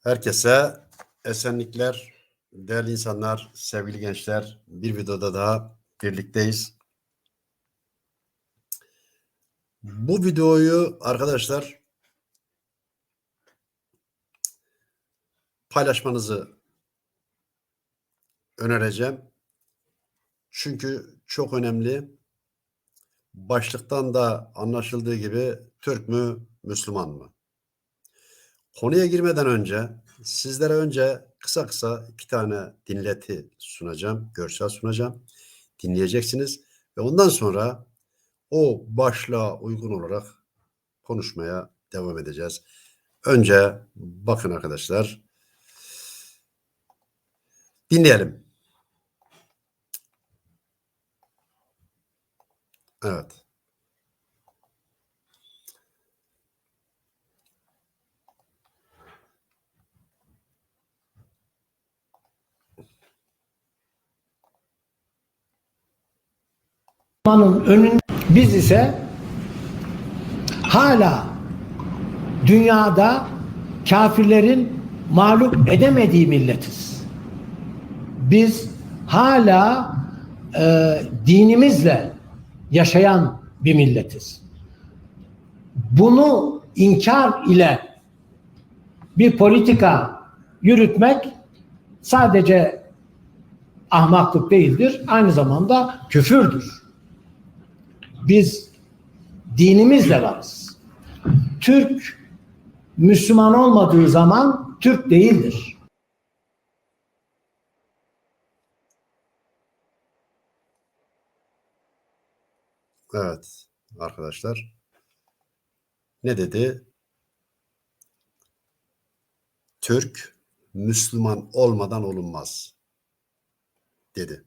Herkese esenlikler, değerli insanlar, sevgili gençler. Bir videoda daha birlikteyiz. Bu videoyu arkadaşlar paylaşmanızı önereceğim. Çünkü çok önemli. Başlıktan da anlaşıldığı gibi Türk mü, Müslüman mı? Konuya girmeden önce sizlere önce kısa kısa iki tane dinleti sunacağım, görsel sunacağım. Dinleyeceksiniz ve ondan sonra o başlığa uygun olarak konuşmaya devam edeceğiz. Önce bakın arkadaşlar. Dinleyelim. Evet. Müslümanın önün biz ise hala dünyada kafirlerin mağlup edemediği milletiz. Biz hala e, dinimizle yaşayan bir milletiz. Bunu inkar ile bir politika yürütmek sadece ahmaklık değildir, aynı zamanda küfürdür. Biz dinimizle varız. Türk Müslüman olmadığı zaman Türk değildir. Evet arkadaşlar. Ne dedi? Türk Müslüman olmadan olunmaz dedi.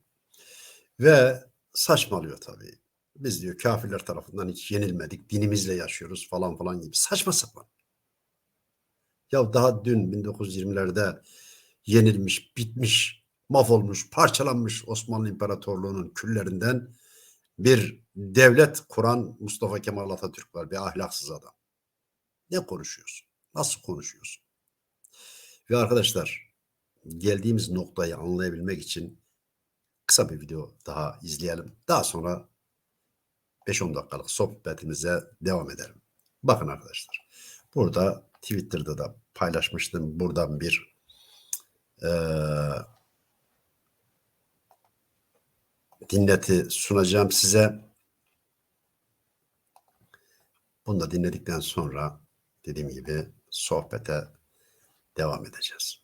Ve saçmalıyor tabii. Biz diyor kafirler tarafından hiç yenilmedik. Dinimizle yaşıyoruz falan falan gibi. Saçma sapan. Ya daha dün 1920'lerde yenilmiş, bitmiş, mahvolmuş, parçalanmış Osmanlı İmparatorluğu'nun küllerinden bir devlet kuran Mustafa Kemal Atatürk var. Bir ahlaksız adam. Ne konuşuyorsun? Nasıl konuşuyorsun? Ve arkadaşlar geldiğimiz noktayı anlayabilmek için kısa bir video daha izleyelim. Daha sonra 5-10 dakikalık sohbetimize devam edelim. Bakın arkadaşlar. Burada Twitter'da da paylaşmıştım. Buradan bir eee dinleti sunacağım size. Bunu da dinledikten sonra dediğim gibi sohbete devam edeceğiz.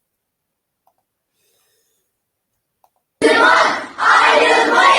Selamun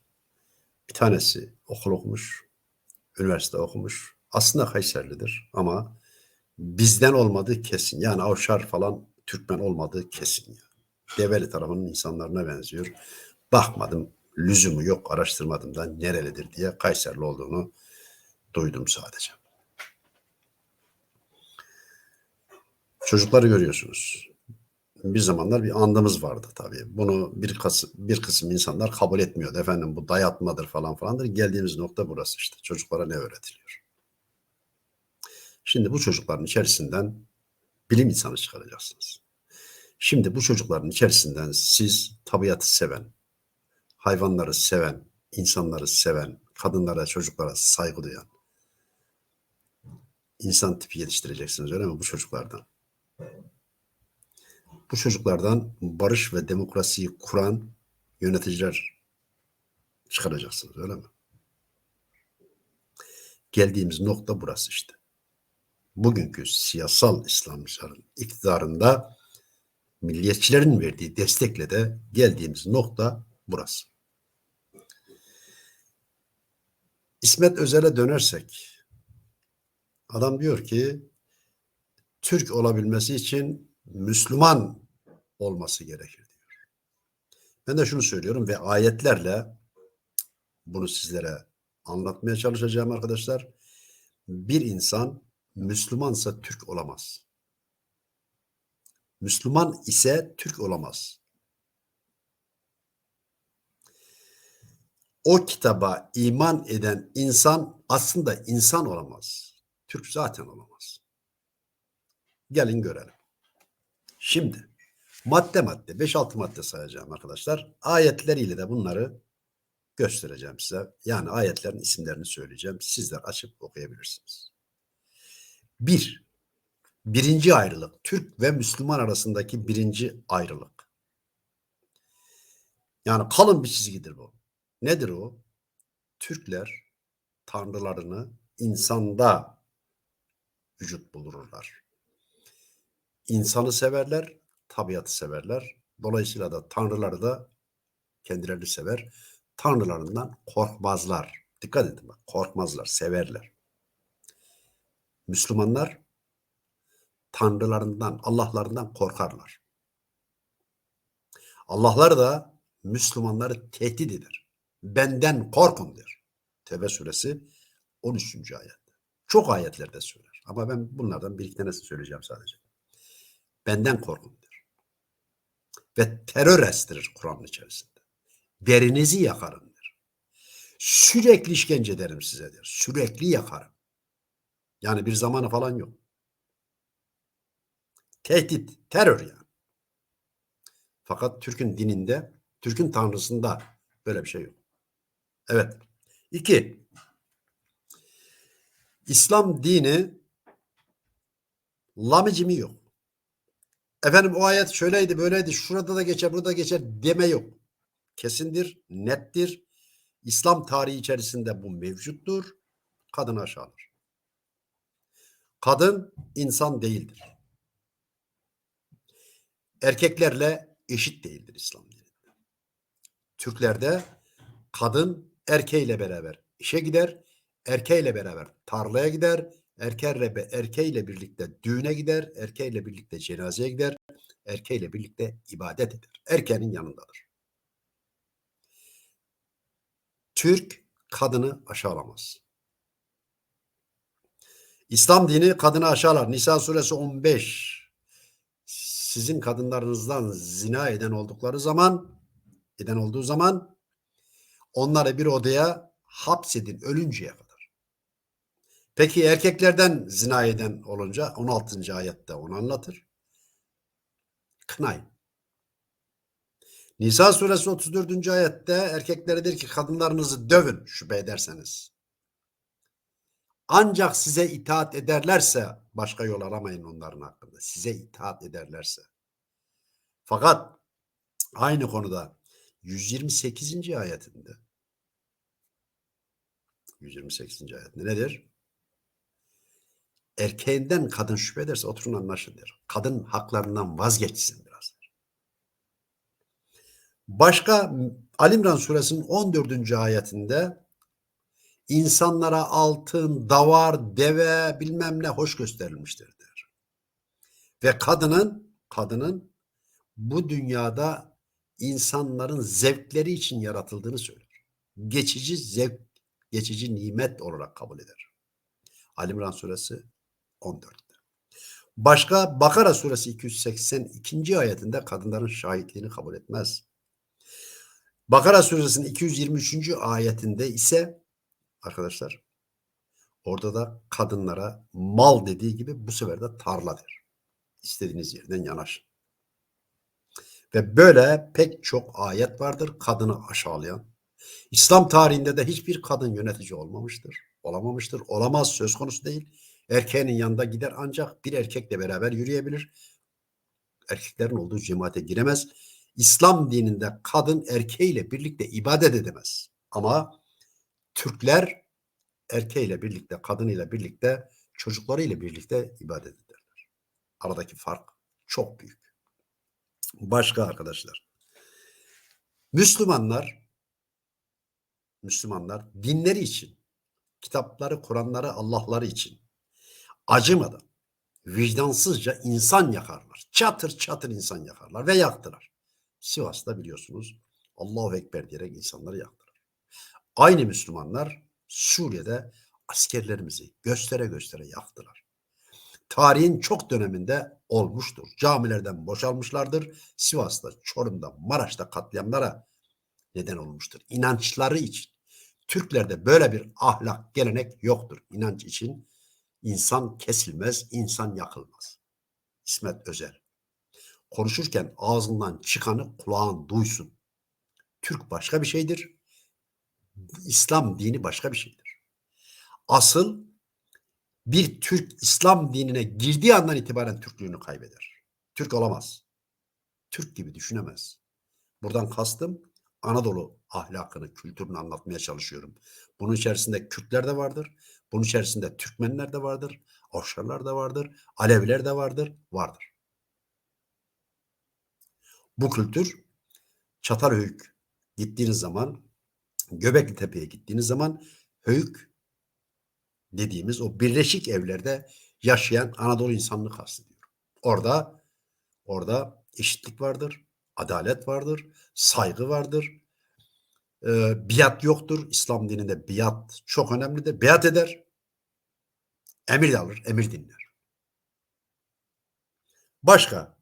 Bir tanesi okul okumuş, üniversite okumuş. Aslında Kayserlidir ama bizden olmadığı kesin. Yani Avşar falan Türkmen olmadığı kesin. Yani. Develi tarafının insanlarına benziyor. Bakmadım, lüzumu yok, araştırmadım da nerelidir diye Kayserli olduğunu duydum sadece. Çocukları görüyorsunuz. Bir zamanlar bir andımız vardı tabii. Bunu bir kısım, bir kısım insanlar kabul etmiyordu. Efendim bu dayatmadır falan falandır. Geldiğimiz nokta burası işte. Çocuklara ne öğretiliyor? Şimdi bu çocukların içerisinden bilim insanı çıkaracaksınız. Şimdi bu çocukların içerisinden siz tabiatı seven, hayvanları seven, insanları seven, kadınlara, çocuklara saygı duyan insan tipi yetiştireceksiniz öyle mi bu çocuklardan? Bu çocuklardan barış ve demokrasiyi kuran yöneticiler çıkaracaksınız öyle mi? Geldiğimiz nokta burası işte. Bugünkü siyasal İslamcıların iktidarında milliyetçilerin verdiği destekle de geldiğimiz nokta burası. İsmet Özel'e dönersek adam diyor ki Türk olabilmesi için Müslüman olması gerekir diyor. Ben de şunu söylüyorum ve ayetlerle bunu sizlere anlatmaya çalışacağım arkadaşlar. Bir insan Müslümansa Türk olamaz. Müslüman ise Türk olamaz. O kitaba iman eden insan aslında insan olamaz. Türk zaten olamaz. Gelin görelim. Şimdi madde madde 5-6 madde sayacağım arkadaşlar. Ayetleriyle de bunları göstereceğim size. Yani ayetlerin isimlerini söyleyeceğim. Sizler açıp okuyabilirsiniz. Bir, birinci ayrılık. Türk ve Müslüman arasındaki birinci ayrılık. Yani kalın bir çizgidir bu. Nedir o? Türkler tanrılarını insanda vücut bulurlar. İnsanı severler, tabiatı severler. Dolayısıyla da tanrıları da kendilerini sever. Tanrılarından korkmazlar. Dikkat edin bak korkmazlar, severler. Müslümanlar tanrılarından, Allah'larından korkarlar. Allahlar da Müslümanları tehdit eder. Benden korkun der. Tevbe suresi 13. ayet. Çok ayetlerde söyler. Ama ben bunlardan bir iki tanesini söyleyeceğim sadece. Benden korkun. Ve terör estirir Kur'an'ın içerisinde. Derinizi yakarım der. Sürekli işkence ederim size der. Sürekli yakarım. Yani bir zamanı falan yok. Tehdit, terör yani. Fakat Türk'ün dininde, Türk'ün tanrısında böyle bir şey yok. Evet. İki. İslam dini lamicimi yok. Efendim o ayet şöyleydi böyleydi şurada da geçer burada geçer deme yok. Kesindir, nettir. İslam tarihi içerisinde bu mevcuttur. Kadını aşağılar. Kadın insan değildir. Erkeklerle eşit değildir İslam dininde. Türklerde kadın erkeğiyle beraber işe gider, erkeğiyle beraber tarlaya gider, erkeğiyle, erkeğiyle birlikte düğüne gider, erkeğiyle birlikte cenazeye gider, erkeğiyle birlikte ibadet eder. Erkeğin yanındadır. Türk kadını aşağılamaz. İslam dini kadını aşağılar. Nisa suresi 15. Sizin kadınlarınızdan zina eden oldukları zaman, eden olduğu zaman onları bir odaya hapsedin ölünceye kadar. Peki erkeklerden zina eden olunca 16. ayette onu anlatır. Kınayın. Nisa suresi 34. ayette erkeklere der ki kadınlarınızı dövün şüphe ederseniz. Ancak size itaat ederlerse başka yol aramayın onların hakkında. Size itaat ederlerse. Fakat aynı konuda 128. ayetinde 128. ayetinde nedir? Erkeğinden kadın şüphe ederse oturun anlaşın der. Kadın haklarından vazgeçsin biraz. Başka Ali İmran suresinin 14. ayetinde insanlara altın, davar, deve bilmem ne hoş gösterilmiştir der. Ve kadının kadının bu dünyada insanların zevkleri için yaratıldığını söyler. Geçici zevk, geçici nimet olarak kabul eder. Ali İmran suresi 14'te. Başka Bakara suresi 282. ayetinde kadınların şahitliğini kabul etmez. Bakara suresinin 223. ayetinde ise arkadaşlar orada da kadınlara mal dediği gibi bu sefer de tarla der. İstediğiniz yerden yanaşın. Ve böyle pek çok ayet vardır kadını aşağılayan. İslam tarihinde de hiçbir kadın yönetici olmamıştır. Olamamıştır. Olamaz söz konusu değil. Erkeğinin yanında gider ancak bir erkekle beraber yürüyebilir. Erkeklerin olduğu cemaate giremez. İslam dininde kadın erkeğiyle birlikte ibadet edemez. Ama Türkler erkeğiyle birlikte, kadınıyla birlikte, çocuklarıyla birlikte ibadet ederler. Aradaki fark çok büyük. Başka arkadaşlar. Müslümanlar Müslümanlar dinleri için, kitapları, Kur'anları, Allah'ları için acımadan, vicdansızca insan yakarlar. Çatır çatır insan yakarlar ve yaktılar. Sivas'ta biliyorsunuz Allahu Ekber diyerek insanları yaktılar. Aynı Müslümanlar Suriye'de askerlerimizi göstere göstere yaktılar. Tarihin çok döneminde olmuştur. Camilerden boşalmışlardır. Sivas'ta, Çorum'da, Maraş'ta katliamlara neden olmuştur. İnançları için. Türklerde böyle bir ahlak, gelenek yoktur. İnanç için insan kesilmez, insan yakılmaz. İsmet Özel. Konuşurken ağzından çıkanı kulağın duysun. Türk başka bir şeydir. İslam dini başka bir şeydir. Asıl bir Türk İslam dinine girdiği andan itibaren Türklüğünü kaybeder. Türk olamaz. Türk gibi düşünemez. Buradan kastım Anadolu ahlakını, kültürünü anlatmaya çalışıyorum. Bunun içerisinde Kürtler de vardır. Bunun içerisinde Türkmenler de vardır. Avşarlar da vardır. Aleviler de vardır. Vardır. Bu kültür Çatalhöyük gittiğiniz zaman Göbekli Tepe'ye gittiğiniz zaman Höyük dediğimiz o birleşik evlerde yaşayan Anadolu insanını kastediyorum. Orada orada eşitlik vardır, adalet vardır, saygı vardır. Ee, biat yoktur. İslam dininde biat çok önemlidir. Biat eder. Emir alır, emir dinler. Başka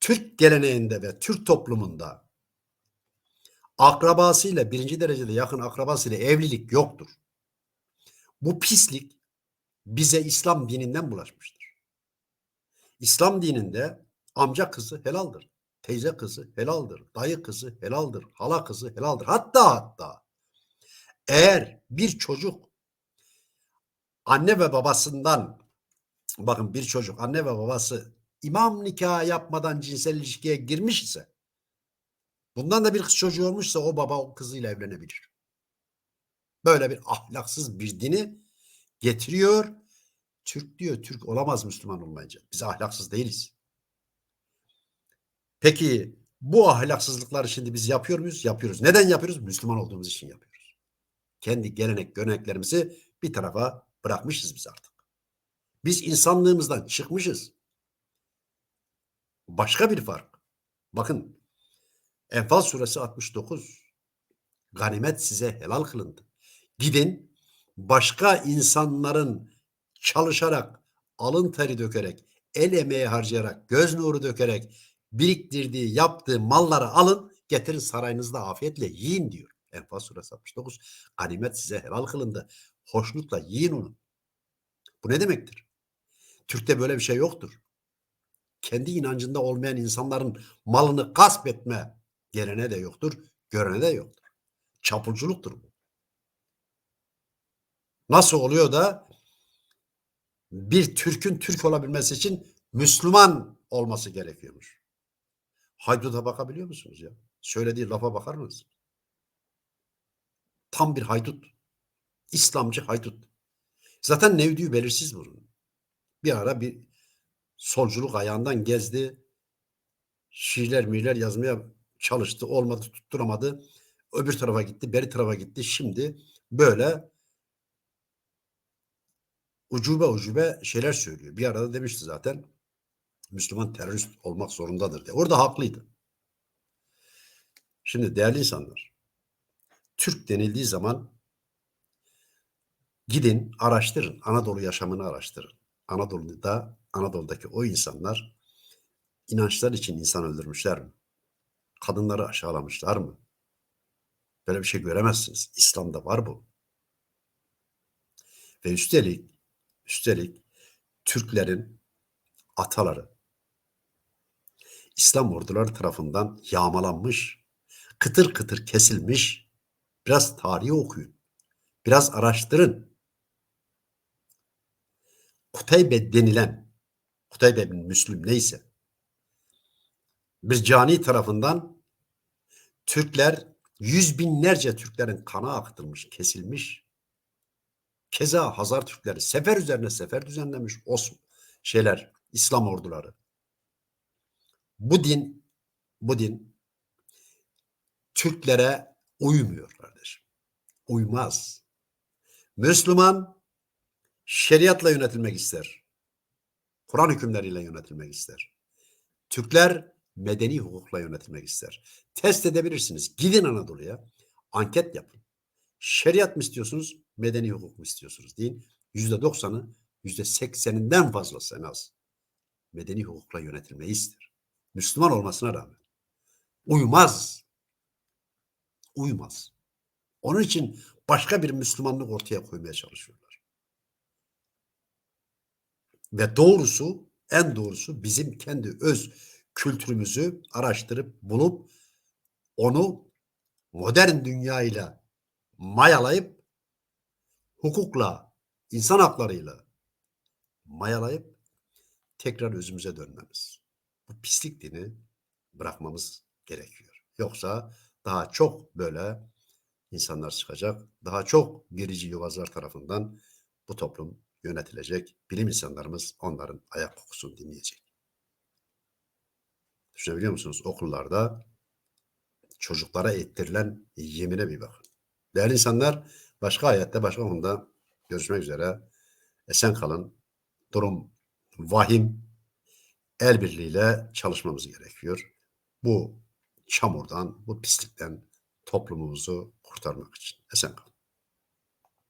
Türk geleneğinde ve Türk toplumunda akrabasıyla birinci derecede yakın akrabasıyla evlilik yoktur. Bu pislik bize İslam dininden bulaşmıştır. İslam dininde amca kızı helaldir. Teyze kızı helaldir. Dayı kızı helaldir. Hala kızı helaldir. Hatta hatta eğer bir çocuk anne ve babasından bakın bir çocuk anne ve babası imam nikahı yapmadan cinsel ilişkiye girmiş ise bundan da bir kız çocuğu olmuşsa o baba o kızıyla evlenebilir. Böyle bir ahlaksız bir dini getiriyor. Türk diyor Türk olamaz Müslüman olmayınca. Biz ahlaksız değiliz. Peki bu ahlaksızlıkları şimdi biz yapıyor muyuz? Yapıyoruz. Neden yapıyoruz? Müslüman olduğumuz için yapıyoruz. Kendi gelenek, göreneklerimizi bir tarafa bırakmışız biz artık. Biz insanlığımızdan çıkmışız. Başka bir fark. Bakın Enfal suresi 69. Ganimet size helal kılındı. Gidin başka insanların çalışarak, alın teri dökerek, el emeği harcayarak, göz nuru dökerek biriktirdiği, yaptığı malları alın, getirin sarayınızda afiyetle yiyin diyor. Enfal suresi 69. Ganimet size helal kılındı. Hoşnutla yiyin onu. Bu ne demektir? Türk'te böyle bir şey yoktur. Kendi inancında olmayan insanların malını gasp etme gelene de yoktur, görene de yoktur. Çapulculuktur bu. Nasıl oluyor da bir Türk'ün Türk olabilmesi için Müslüman olması gerekiyormuş. Hayduta bakabiliyor musunuz ya? Söylediği lafa bakar mısınız? Tam bir haydut. İslamcı haydut. Zaten nevdüğü belirsiz bunun. Bir ara bir solculuk ayağından gezdi. Şiirler miler yazmaya çalıştı. Olmadı tutturamadı. Öbür tarafa gitti. Beri tarafa gitti. Şimdi böyle ucube ucube şeyler söylüyor. Bir arada demişti zaten Müslüman terörist olmak zorundadır diye. Orada haklıydı. Şimdi değerli insanlar Türk denildiği zaman gidin araştırın. Anadolu yaşamını araştırın. Anadolu'da Anadolu'daki o insanlar inançlar için insan öldürmüşler mi? Kadınları aşağılamışlar mı? Böyle bir şey göremezsiniz. İslam'da var bu. Ve üstelik üstelik Türklerin ataları İslam orduları tarafından yağmalanmış, kıtır kıtır kesilmiş. Biraz tarihi okuyun. Biraz araştırın. Kutaybe denilen, Kutaybe bin Müslüm neyse, bir cani tarafından Türkler, yüz binlerce Türklerin kanı akıtılmış, kesilmiş. Keza Hazar Türkleri sefer üzerine sefer düzenlemiş Osman şeyler, İslam orduları. Bu din, bu din Türklere uymuyor kardeşim. Uymaz. Müslüman şeriatla yönetilmek ister. Kur'an hükümleriyle yönetilmek ister. Türkler medeni hukukla yönetilmek ister. Test edebilirsiniz. Gidin Anadolu'ya. Anket yapın. Şeriat mı istiyorsunuz? Medeni hukuk mu istiyorsunuz? Deyin. Yüzde doksanı, yüzde sekseninden fazlası en az. Medeni hukukla yönetilmeyi ister. Müslüman olmasına rağmen. Uymaz. Uymaz. Onun için başka bir Müslümanlık ortaya koymaya çalışıyorlar. Ve doğrusu, en doğrusu bizim kendi öz kültürümüzü araştırıp bulup onu modern dünyayla mayalayıp hukukla, insan haklarıyla mayalayıp tekrar özümüze dönmemiz. Bu pislik dini bırakmamız gerekiyor. Yoksa daha çok böyle insanlar çıkacak. Daha çok gerici yuvazlar tarafından bu toplum yönetilecek. Bilim insanlarımız onların ayak kokusunu dinleyecek. Düşünebiliyor musunuz? Okullarda çocuklara ettirilen yemine bir bakın. Değerli insanlar, başka ayette, başka konuda görüşmek üzere. Esen kalın. Durum vahim. El birliğiyle çalışmamız gerekiyor. Bu çamurdan, bu pislikten toplumumuzu kurtarmak için. Esen kalın.